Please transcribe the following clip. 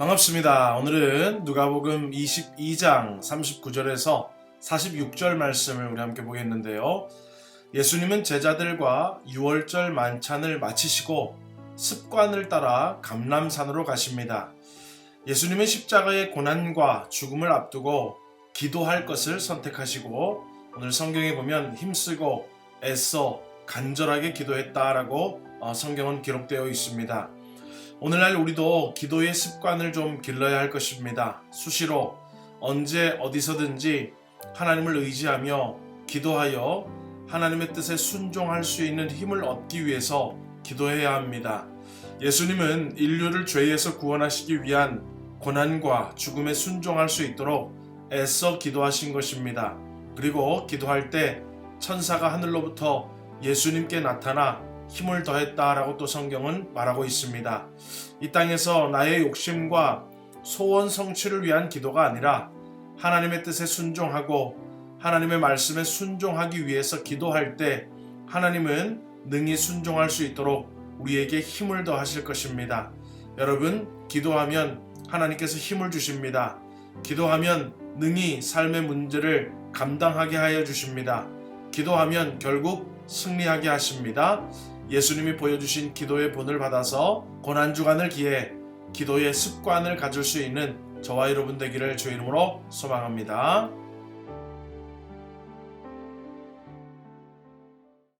반갑습니다. 오늘은 누가복음 22장 39절에서 46절 말씀을 우리 함께 보겠는데요. 예수님은 제자들과 6월절 만찬을 마치시고 습관을 따라 감람산으로 가십니다. 예수님은 십자가의 고난과 죽음을 앞두고 기도할 것을 선택하시고 오늘 성경에 보면 힘쓰고 애써 간절하게 기도했다라고 어, 성경은 기록되어 있습니다. 오늘날 우리도 기도의 습관을 좀 길러야 할 것입니다. 수시로 언제 어디서든지 하나님을 의지하며 기도하여 하나님의 뜻에 순종할 수 있는 힘을 얻기 위해서 기도해야 합니다. 예수님은 인류를 죄에서 구원하시기 위한 고난과 죽음에 순종할 수 있도록 애써 기도하신 것입니다. 그리고 기도할 때 천사가 하늘로부터 예수님께 나타나 힘을 더했다라고 또 성경은 말하고 있습니다. 이 땅에서 나의 욕심과 소원 성취를 위한 기도가 아니라 하나님의 뜻에 순종하고 하나님의 말씀에 순종하기 위해서 기도할 때 하나님은 능히 순종할 수 있도록 우리에게 힘을 더하실 것입니다. 여러분, 기도하면 하나님께서 힘을 주십니다. 기도하면 능히 삶의 문제를 감당하게 하여 주십니다. 기도하면 결국 승리하게 하십니다. 예수님이 보여주신 기도의 본을 받아서 고난주간을 기해 기도의 습관을 가질 수 있는 저와 여러분 되기를 주의 이름으로 소망합니다.